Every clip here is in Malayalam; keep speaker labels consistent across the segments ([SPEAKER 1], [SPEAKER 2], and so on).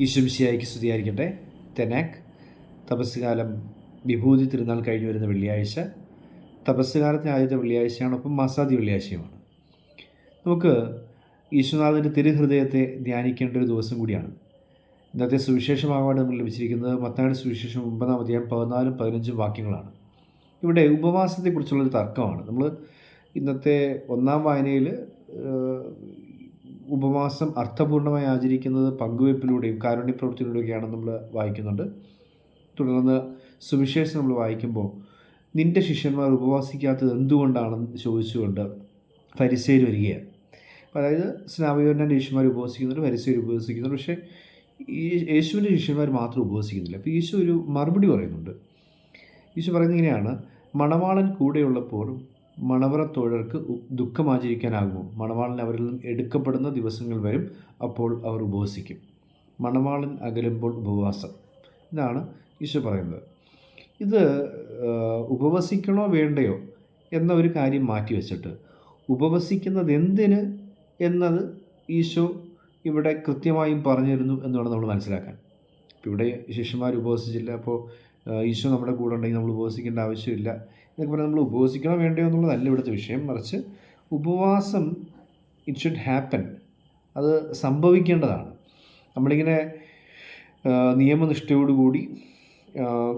[SPEAKER 1] ഈശ്വംശിയായിക്ക് സ്തുതിയായിരിക്കട്ടെ. തെനാക്. തപസ്സുകാലം വിഭൂതി തിരുനാൾ കഴിഞ്ഞു വരുന്ന വെള്ളിയാഴ്ച. തപസ്സുകാലത്തെ ആദ്യത്തെ വെള്ളിയാഴ്ചയാണ് ഒപ്പം മാസാദി വെള്ളിയാഴ്ചയുമാണ്. നമുക്ക് ഈശ്വനാഥന്റെ തിരുഹൃദയത്തെ ധ്യാനിക്കേണ്ട ഒരു ദിവസം കൂടിയാണ്. ഇന്നത്തെ സുവിശേഷം ആവാണ് നമ്മൾ ലഭിച്ചിരിക്കുന്നത് മത്തായുടെ സുവിശേഷം ഒമ്പതാം അധ്യായം പതിനാലും പതിനഞ്ചും വാക്യങ്ങളാണ്. ഇവിടെ ഉപവാസത്തെക്കുറിച്ചുള്ളൊരു തർക്കമാണ്. നമ്മൾ ഇന്നത്തെ ഒന്നാം വായനയിൽ ഉപവാസം അർത്ഥപൂർണമായി ആചരിക്കുന്നത് പങ്കുവയ്പ്പിലൂടെയും കാരുണ്യപ്രവൃത്തിയിലൂടെയൊക്കെയാണ് നമ്മൾ വായിക്കുന്നുണ്ട്. തുടർന്ന് സുവിശേഷം നമ്മൾ വായിക്കുമ്പോൾ നിന്റെ ശിഷ്യന്മാർ ഉപവാസിക്കാത്തത് എന്തുകൊണ്ടാണെന്ന് ചോദിച്ചുകൊണ്ട് ഫരിസേർ വരികയാണ്. അതായത് സ്നാപയോന്റെ ശിഷ്യന്മാർ ഉപവസിക്കുന്നുണ്ട് ഫരിസേർ ഉപവസിക്കുന്നുണ്ട് പക്ഷേ ഈ യേശുവിന്റെ ശിഷ്യന്മാർ മാത്രം ഉപവസിക്കുന്നില്ല. അപ്പോൾ യേശു ഒരു മറുപടി പറയുന്നുണ്ട്. യേശു പറയുന്നത് ഇങ്ങനെയാണ് മണവാളൻ കൂടെയുള്ളപ്പോൾ മണവറത്തോഴർക്ക് ദുഃഖം ആചരിക്കാനാകുമോ മണവാളൻ അവരിൽ നിന്നും എടുക്കപ്പെടുന്ന ദിവസങ്ങൾ വരും അപ്പോൾ അവർ ഉപവസിക്കും. മണവാളൻ അകലുമ്പോൾ ഉപവാസം. ഇതാണ് ഈശോ പറയുന്നത്. ഇത് ഉപവസിക്കണോ വേണ്ടയോ എന്ന ഒരു കാര്യം മാറ്റി വെച്ചിട്ട് ഉപവസിക്കുന്നത് എന്തിന് എന്നത് ഈശോ ഇവിടെ കൃത്യമായും പറഞ്ഞിരുന്നു എന്ന് വേണം നമ്മൾ മനസ്സിലാക്കാൻ. ഇവിടെ ശിഷ്യന്മാർ ഉപവസിച്ചില്ല അപ്പോൾ ഈശോ നമ്മുടെ കൂടെ ഉണ്ടെങ്കിൽ നമ്മൾ ഉപവസിക്കേണ്ട ആവശ്യമില്ല. എന്നൊക്കെ പറഞ്ഞാൽ നമ്മൾ ഉപവസിക്കണോ വേണ്ടയോ എന്നുള്ളതല്ല ഇവിടുത്തെ വിഷയം. മറിച്ച് ഉപവാസം ഇറ്റ് ഷുഡ് ഹാപ്പൻ അത് സംഭവിക്കേണ്ടതാണ്. നമ്മളിങ്ങനെ നിയമനിഷ്ഠയോടുകൂടി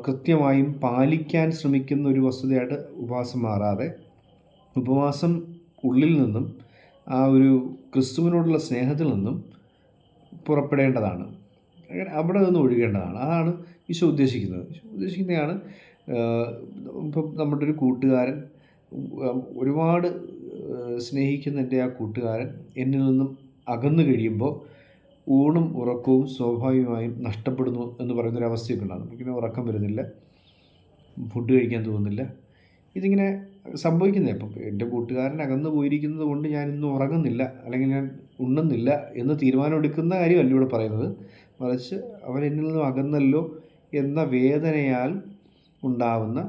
[SPEAKER 1] കൃത്യമായും പാലിക്കാൻ ശ്രമിക്കുന്ന ഒരു വസ്തുതയായിട്ട് ഉപവാസം മാറാതെ ഉപവാസം ഉള്ളിൽ നിന്നും ആ ഒരു ക്രിസ്തുവിനോടുള്ള സ്നേഹത്തിൽ നിന്നും പുറപ്പെടേണ്ടതാണ്. അവിടെ നിന്ന് ഒഴുകേണ്ടതാണ്. അതാണ് ഈശോ ഉദ്ദേശിക്കുന്നത്. ഉദ്ദേശിക്കുന്നതാണ് ഇപ്പം നമ്മുടെ ഒരു കൂട്ടുകാരൻ ഒരുപാട് സ്നേഹിക്കുന്ന എന്റെ ആ കൂട്ടുകാരൻ എന്നിൽ നിന്നും അകന്നു കഴിയുമ്പോൾ ഊണും ഉറക്കവും സ്വാഭാവികമായും നഷ്ടപ്പെടുന്നു എന്ന് പറയുന്നൊരവസ്ഥയൊക്കെ ഉണ്ടാകും. നമുക്കിങ്ങനെ ഉറക്കം വരുന്നില്ല ഫുഡ് കഴിക്കാൻ തോന്നുന്നില്ല. ഇതിങ്ങനെ സംഭവിക്കുന്നത് ഇപ്പം എന്റെ കൂട്ടുകാരൻ അകന്നു പോയിരിക്കുന്നത് കൊണ്ട് ഞാൻ ഇന്ന് ഉറങ്ങുന്നില്ല അല്ലെങ്കിൽ ഞാൻ ഉണ്ണുന്നില്ല എന്ന് തീരുമാനമെടുക്കുന്ന കാര്യമല്ല ഇവിടെ പറയുന്നത്. മറിച്ച് അവൻ എന്നിൽ നിന്നും അകന്നല്ലോ എന്ന വേദനയാൽ ഉണ്ടാവുന്ന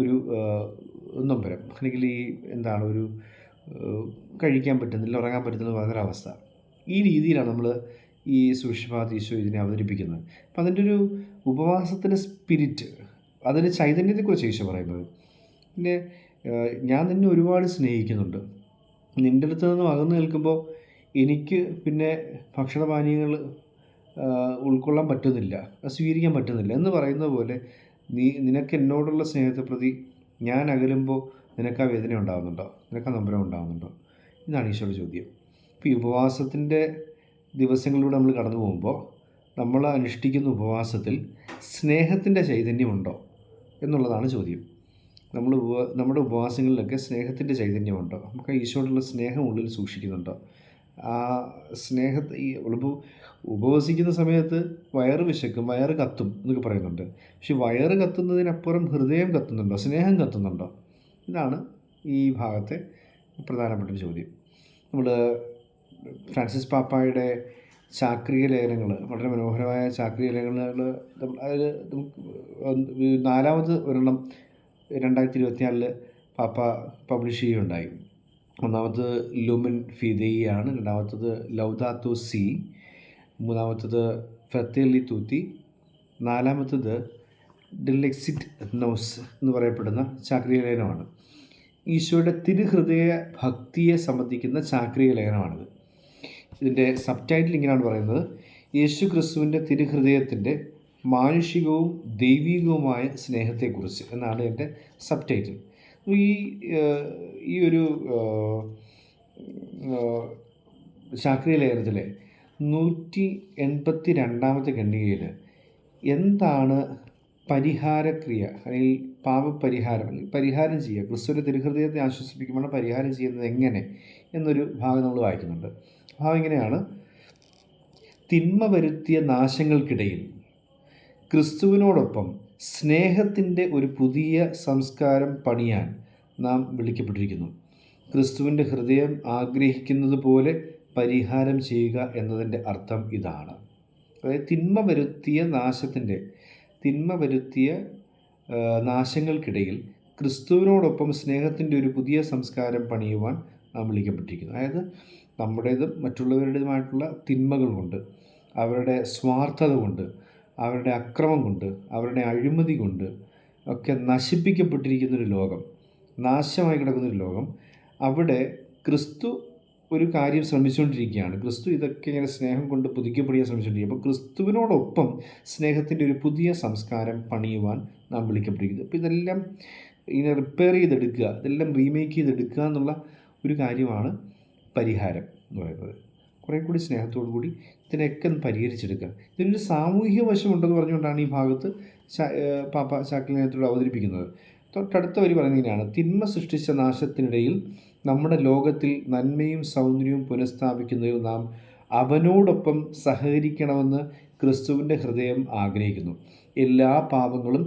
[SPEAKER 1] ഒരു നൊമ്പരം അല്ലെങ്കിൽ ഈ എന്താണ് ഒരു കഴിക്കാൻ പറ്റുന്നില്ല ഉറങ്ങാൻ പറ്റുന്നില്ല പറയുന്നൊരവസ്ഥ ഈ രീതിയിലാണ് നമ്മൾ ഈ സുഷിമാത് ഈശോ ഇതിനെ അവതരിപ്പിക്കുന്നത്. അപ്പം അതിന്റെ ഒരു ഉപവാസത്തിന്റെ സ്പിരിറ്റ് അതിന്റെ ചൈതന്യത്തെക്കുറിച്ച് ഈശോ പറയുന്നത്. പിന്നെ ഞാൻ നിന്നെ ഒരുപാട് സ്നേഹിക്കുന്നുണ്ട്. നിന്റെ അടുത്ത് നിന്ന് അകന്നു നിൽക്കുമ്പോൾ എനിക്ക് പിന്നെ ഭക്ഷണപാനീയങ്ങൾ ഉൾക്കൊള്ളാൻ പറ്റുന്നില്ല സ്വീകരിക്കാൻ പറ്റുന്നില്ല എന്ന് പറയുന്ന പോലെ നീ നിനക്ക് എന്നോടുള്ള സ്നേഹത്തെ പ്രതി ഞാൻ അകലുമ്പോൾ നിനക്ക് ആ വേദന ഉണ്ടാകുന്നുണ്ടോ നിനക്ക് ആ നമ്പരം ഉണ്ടാകുന്നുണ്ടോ ഇതാണ് ഈശോയുടെ ചോദ്യം. ഇപ്പോൾ ഈ ഉപവാസത്തിന്റെ ദിവസങ്ങളിലൂടെ നമ്മൾ കടന്നു പോകുമ്പോൾ നമ്മൾ അനുഷ്ഠിക്കുന്ന ഉപവാസത്തിൽ സ്നേഹത്തിന്റെ ചൈതന്യമുണ്ടോ എന്നുള്ളതാണ് ചോദ്യം. നമ്മൾ നമ്മുടെ ഉപവാസങ്ങളിലൊക്കെ സ്നേഹത്തിന്റെ ചൈതന്യമുണ്ടോ? നമുക്ക് ഈശോയോടുള്ള സ്നേഹം ഉള്ളിൽ സൂക്ഷിക്കുന്നുണ്ടോ? ആ സ്നേഹത്തെ ഈ നമ്മളിപ്പോൾ ഉപവസിക്കുന്ന സമയത്ത് വയറ് വിശക്കും വയറ് കത്തും എന്നൊക്കെ പറയുന്നുണ്ട്. പക്ഷെ വയറ് കത്തുന്നതിനപ്പുറം ഹൃദയം കത്തുന്നുണ്ടോ? സ്നേഹം കത്തുന്നുണ്ടോ? ഇതാണ് ഈ ഭാഗത്തെ പ്രധാനപ്പെട്ട ചോദ്യം. നമ്മൾ ഫ്രാൻസിസ് പാപ്പായുടെ ചാക്രിക ലേഖനങ്ങൾ വളരെ മനോഹരമായ ചാക്രിക ലേഖനങ്ങൾ അതിൽ നാലാമത് ഒരെണ്ണം രണ്ടായിരത്തി ഇരുപത്തിനാലിൽ പാപ്പ പബ്ലിഷ് ചെയ്യുകയുണ്ടായി. ഒന്നാമത് ലുമിൻ ഫിദെയാണ് രണ്ടാമത്തത് ലൗദാത്തു സി മൂന്നാമത്തത് ഫത്തേലി തൂത്തി നാലാമത്തത് ഡിലെക്സിറ്റ് നോസ് എന്ന് പറയപ്പെടുന്ന ചാക്രിക ലേഖനമാണ് ഈശോയുടെ തിരുഹൃദയ ഭക്തിയെ സംബന്ധിക്കുന്ന ചാക്രിക ലേഖനമാണിത് ഇതിന്റെ സബ് ടൈറ്റിൽ ഇങ്ങനെയാണ് പറയുന്നത് യേശു ക്രിസ്തുവിന്റെ തിരുഹൃദയത്തിന്റെ മാനുഷികവും ദൈവികവുമായ സ്നേഹത്തെക്കുറിച്ച് എന്നാണ് എന്റെ സബ് ടൈറ്റിൽ ഈ ഈ ഒരു ശാക്രിയ ലേഖനത്തിലെ നൂറ്റി എൺപത്തി രണ്ടാമത്തെ ഖണ്ഡികയിൽ എന്താണ് പരിഹാരക്രിയ അല്ലെങ്കിൽ പാപപരിഹാരം അല്ലെങ്കിൽ പരിഹാരം ചെയ്യുക ക്രിസ്തുവിന്റെ തിരുഹൃദയത്തെ ആശ്വസിപ്പിക്കുമ്പോൾ പരിഹാരം ചെയ്യുന്നത് എങ്ങനെ എന്നൊരു ഭാഗം നമ്മൾ വായിക്കുന്നുണ്ട്. ഭാഗം ഇങ്ങനെയാണ് തിന്മ വരുത്തിയ നാശങ്ങൾക്കിടയിൽ ക്രിസ്തുവിനോടൊപ്പം സ്നേഹത്തിന്റെ ഒരു പുതിയ സംസ്കാരം പണിയാൻ നാം വിളിക്കപ്പെട്ടിരിക്കുന്നു. ക്രിസ്തുവിന്റെ ഹൃദയം ആഗ്രഹിക്കുന്നത് പോലെ പരിഹാരം ചെയ്യുക എന്നതിന്റെ അർത്ഥം ഇതാണ്. അതായത് തിന്മ വരുത്തിയ നാശത്തിന്റെ തിന്മ വരുത്തിയ നാശങ്ങൾക്കിടയിൽ ക്രിസ്തുവിനോടൊപ്പം സ്നേഹത്തിന്റെ ഒരു പുതിയ സംസ്കാരം പണിയുവാൻ നാം വിളിക്കപ്പെട്ടിരിക്കുന്നു. അതായത് നമ്മുടേതും മറ്റുള്ളവരുടേതുമായിട്ടുള്ള തിന്മകൾ അവരുടെ സ്വാർത്ഥത കൊണ്ട് അവരുടെ അക്രമം കൊണ്ട് അവരുടെ അഴിമതി കൊണ്ട് ഒക്കെ നശിപ്പിക്കപ്പെട്ടിരിക്കുന്നൊരു ലോകം. നാശമായി കിടക്കുന്നൊരു ലോകം. അവിടെ ക്രിസ്തു ഒരു കാര്യം ശ്രമിച്ചുകൊണ്ടിരിക്കുകയാണ്. ക്രിസ്തു ഇതൊക്കെ ഇങ്ങനെ സ്നേഹം കൊണ്ട് പുതുക്കപ്പെടിയാൻ ശ്രമിച്ചുകൊണ്ടിരിക്കുക അപ്പോൾ ക്രിസ്തുവിനോടൊപ്പം സ്നേഹത്തിന്റെ ഒരു പുതിയ സംസ്കാരം പണിയുവാൻ നാം വിളിക്കപ്പെട്ടിരിക്കുന്നു. അപ്പോൾ ഇതെല്ലാം ഇങ്ങനെ റിപ്പയർ ചെയ്തെടുക്കുക ഇതെല്ലാം റീമേക്ക് ചെയ്തെടുക്കുക എന്നുള്ള ഒരു കാര്യമാണ് പരിഹാരം എന്ന് പറയുന്നത്. കുറേ കൂടി സ്നേഹത്തോടു കൂടി ഇതിനെയൊക്കെ ഒന്ന് പരിഹരിച്ചെടുക്കുക. ഇതിനൊരു സാമൂഹിക വശമുണ്ടെന്ന് പറഞ്ഞുകൊണ്ടാണ് ഈ ഭാഗത്ത് പാപ്പ ശാക്ലിനകത്തോട് അവതരിപ്പിക്കുന്നത്. തൊട്ടടുത്ത വരി പറയുന്നതിനാണ്. തിന്മ സൃഷ്ടിച്ച നാശത്തിനിടയിൽ നമ്മുടെ ലോകത്തിൽ നന്മയും സൗന്ദര്യവും പുനഃസ്ഥാപിക്കുന്നതിൽ നാം അവനോടൊപ്പം സഹകരിക്കണമെന്ന് ക്രിസ്തുവിന്റെ ഹൃദയം ആഗ്രഹിക്കുന്നു. എല്ലാ പാപങ്ങളും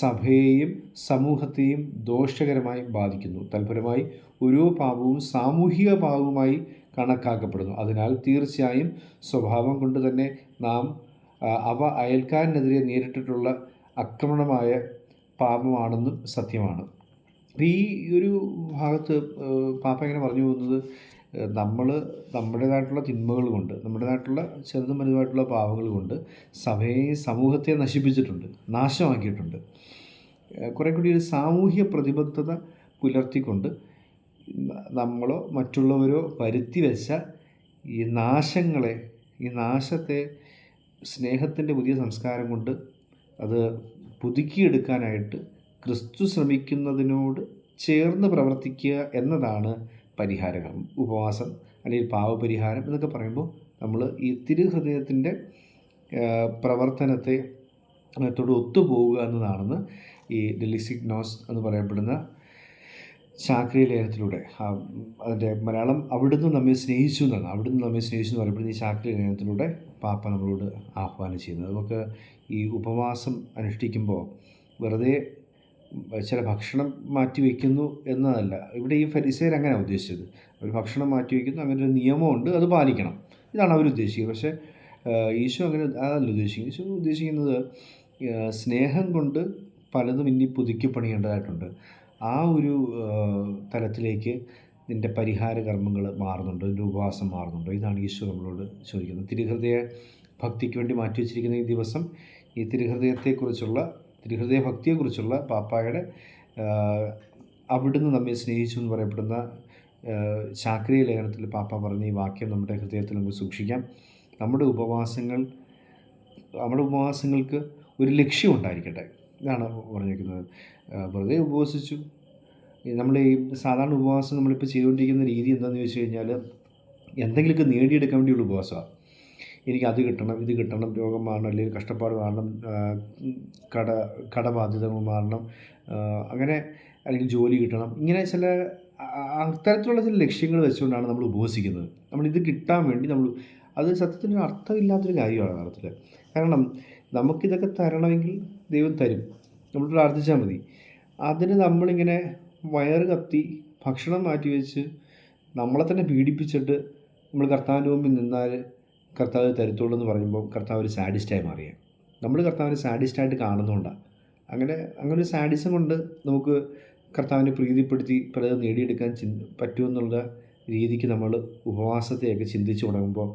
[SPEAKER 1] സഭയെയും സമൂഹത്തെയും ദോഷകരമായി ബാധിക്കുന്നു. തൽഫലമായി ഓരോ പാപവും സാമൂഹിക പാപവുമായി കണക്കാക്കപ്പെടുന്നു. അതിനാൽ തീർച്ചയായും സ്വഭാവം കൊണ്ട് തന്നെ നാം അവ അയൽക്കാരനെതിരെ നേരിട്ടിട്ടുള്ള ആക്രമണമായ പാപമാണെന്നും സത്യമാണ്. അപ്പോൾ ഈ ഒരു ഭാഗത്ത് പാപ്പ ഇങ്ങനെ പറഞ്ഞു പോകുന്നത്? നമ്മൾ നമ്മുടേതായിട്ടുള്ള തിന്മകൾ കൊണ്ട് നമ്മുടേതായിട്ടുള്ള ചെറുതും വലുതുമായിട്ടുള്ള പാവങ്ങൾ കൊണ്ട് സഭയെ സമൂഹത്തെ നശിപ്പിച്ചിട്ടുണ്ട് നാശമാക്കിയിട്ടുണ്ട്. കുറെ കൂടി ഒരു സാമൂഹ്യ പ്രതിബദ്ധത പുലർത്തിക്കൊണ്ട് നമ്മളോ മറ്റുള്ളവരോ വരുത്തി വെച്ച ഈ നാശങ്ങളെ ഈ നാശത്തെ സ്നേഹത്തിന്റെ പുതിയ സംസ്കാരം കൊണ്ട് അത് പുതുക്കിയെടുക്കാനായിട്ട് ക്രിസ്തു ശ്രമിക്കുന്നതിനോട് ചേർന്ന് പ്രവർത്തിക്കുക എന്നതാണ് പരിഹാരകർമ്മം ഉപവാസം അല്ലെങ്കിൽ പാവപരിഹാരം എന്നൊക്കെ പറയുമ്പോൾ നമ്മൾ ഈ തിരുഹൃദയത്തിന്റെ പ്രവർത്തനത്തെ ത്തോട് ഒത്തുപോവുക എന്നതാണെന്ന് ഈ ഡെലിസിഗ്നോസ് എന്ന് പറയപ്പെടുന്ന ചാക്രിയ ലേഖനത്തിലൂടെ അതിന്റെ മലയാളം അവിടുന്ന് നമ്മെ സ്നേഹിച്ചു എന്നാണ്. അവിടുന്ന് നമ്മെ സ്നേഹിച്ചു എന്ന് പറയുമ്പോൾ ഈ ചാക്രിയ ലേഖനത്തിലൂടെ പാപ്പ നമ്മളോട് ആഹ്വാനം ചെയ്യുന്നത്. നമുക്ക് ഈ ഉപവാസം അനുഷ്ഠിക്കുമ്പോൾ വെറുതെ ചില ഭക്ഷണം മാറ്റി വയ്ക്കുന്നു എന്നതല്ല. ഇവിടെ ഈ ഫരിസേർ അങ്ങനെ ഉദ്ദേശിച്ചത്. ഒരു ഭക്ഷണം മാറ്റി വയ്ക്കുന്നു അങ്ങനെ ഒരു നിയമമുണ്ട് അത് പാലിക്കണം. ഇതാണ് അവർ പക്ഷേ ഈശോ അങ്ങനെ അതല്ല ഉദ്ദേശിക്കുന്നത്. ഈശോ ഉദ്ദേശിക്കുന്നത് സ്നേഹം കൊണ്ട് പലതും ഇനി പുതുക്കി പണിയേണ്ടതായിട്ടുണ്ട് ആ ഒരു തലത്തിലേക്ക് നിന്റെ പരിഹാര കർമ്മങ്ങൾ മാറുന്നുണ്ടോ നിന്റെ ഉപവാസം മാറുന്നുണ്ടോ. ഇതാണ് ഈശോ നമ്മളോട് ചോദിക്കുന്നത്. തിരുഹൃദയ ഭക്തിക്ക് വേണ്ടി മാറ്റി വച്ചിരിക്കുന്ന ഈ ദിവസം ഈ തിരുഹൃദയത്തെക്കുറിച്ചുള്ള തിരുഹൃദയ ഭക്തിയെക്കുറിച്ചുള്ള പാപ്പായുടെ അവിടുന്ന് നമ്മെ സ്നേഹിച്ചു എന്ന് പറയപ്പെടുന്ന ശാക്രിയ ലേഖനത്തിൽ പാപ്പ പറഞ്ഞ ഈ വാക്യം നമ്മുടെ ഹൃദയത്തിൽ നമുക്ക് സൂക്ഷിക്കാം. നമ്മുടെ ഉപവാസങ്ങൾ നമ്മുടെ ഉപവാസങ്ങൾക്ക് ഒരു ലക്ഷ്യം ഉണ്ടായിരിക്കട്ടെ ഇതാണ് പറഞ്ഞിരിക്കുന്നത്. വെറുതെ ഉപവസിച്ചു. നമ്മൾ ഈ സാധാരണ ഉപവാസം നമ്മളിപ്പോൾ ചെയ്തുകൊണ്ടിരിക്കുന്ന രീതി എന്താണെന്ന് ചോദിച്ചു കഴിഞ്ഞാൽ എന്തെങ്കിലുമൊക്കെ നേടിയെടുക്കാൻ വേണ്ടിയുള്ള ഉപവാസമാണ്. എനിക്ക് അത് കിട്ടണം ഇത് കിട്ടണം രോഗം മാറണം അല്ലെങ്കിൽ കഷ്ടപ്പാട് മാറണം കട കടബാധ്യതകൾ മാറണം അങ്ങനെ അല്ലെങ്കിൽ ജോലി കിട്ടണം. ഇങ്ങനെ ചില അത്തരത്തിലുള്ള ചില ലക്ഷ്യങ്ങൾ വെച്ചുകൊണ്ടാണ് നമ്മൾ ഉപവസിക്കുന്നത്. നമ്മൾ ഇത് കിട്ടാൻ വേണ്ടി നമ്മൾ അത് സത്യത്തിന് അർത്ഥമില്ലാത്തൊരു കാര്യമാണ് അർത്ഥത്തിൽ കാരണം നമുക്കിതൊക്കെ തരണമെങ്കിൽ ദൈവം തരും. നമ്മൾ പ്രാർത്ഥിച്ചാൽ മതി. അതിന് നമ്മളിങ്ങനെ വയറ് കത്തി ഭക്ഷണം മാറ്റി വെച്ച് നമ്മളെ തന്നെ പീഡിപ്പിച്ചിട്ട് നമ്മൾ കർത്താവിന്റെ മുമ്പിൽ നിന്നാൽ കർത്താവ് തരത്തുള്ളൂ എന്ന് പറയുമ്പോൾ കർത്താവ് ഒരു സാഡിസ്റ്റായി മാറിയാണ് നമ്മൾ കർത്താവിനെ സാഡിസ്റ്റായിട്ട് കാണുന്നതുകൊണ്ടാണ് അങ്ങനെ അങ്ങനെ ഒരു സാഡിസം കൊണ്ട് നമുക്ക് കർത്താവിനെ പ്രീതിപ്പെടുത്തി പലതും നേടിയെടുക്കാൻ ചിന് പറ്റുമെന്നുള്ള രീതിക്ക് നമ്മൾ ഉപവാസത്തെയൊക്കെ ചിന്തിച്ചു തുടങ്ങുമ്പോൾ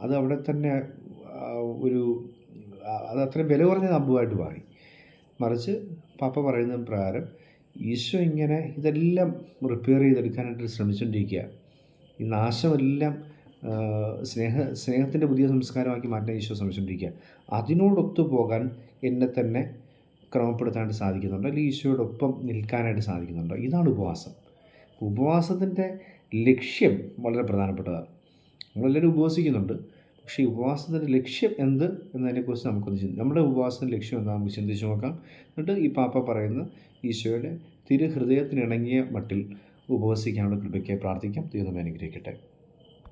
[SPEAKER 1] അത് അവിടെ തന്നെ ഒരു അത് അത്രയും വില കുറഞ്ഞ സംഭവമായിട്ട് മാറി. മറിച്ച് പാപ്പ പറയുന്ന പ്രകാരം ഈശോ ഇങ്ങനെ ഇതെല്ലാം റിപ്പയർ ചെയ്തെടുക്കാനായിട്ട് ശ്രമിച്ചുകൊണ്ടിരിക്കുക ഈ നാശമെല്ലാം സ്നേഹ സ്നേഹത്തിന്റെ പുതിയ സംസ്കാരമാക്കി മാറ്റാൻ ഈശോ ശ്രമിച്ചുകൊണ്ടിരിക്കുക അതിനോടൊത്തു പോകാൻ എന്നെ തന്നെ ക്രമപ്പെടുത്താനായിട്ട് സാധിക്കുന്നുണ്ടോ. അല്ലെങ്കിൽ ഈശോയോടൊപ്പം നിൽക്കാനായിട്ട് സാധിക്കുന്നുണ്ടോ. ഇതാണ് ഉപവാസം. ഉപവാസത്തിന്റെ ലക്ഷ്യം വളരെ പ്രധാനപ്പെട്ടതാണ്. നമ്മളെല്ലാവരും ഉപവസിക്കുന്നുണ്ട്. പക്ഷേ ഈ ഉപവാസത്തിന്റെ ലക്ഷ്യം എന്ത് എന്നതിനെക്കുറിച്ച് നമുക്കൊന്ന് ചിന്തി നമ്മുടെ ഉപവാസത്തിന്റെ ലക്ഷ്യം എന്താ നമുക്ക് ചിന്തിച്ച് നോക്കാം. എന്നിട്ട് ഈ പാപ്പ പറയുന്ന ഈശോയുടെ തിരുഹൃദയത്തിനിണങ്ങിയ മട്ടിൽ ഉപവസിക്കാനുള്ള കൃപയ്ക്ക് പ്രാർത്ഥിക്കാം. ദൈവം അനുഗ്രഹിക്കട്ടെ.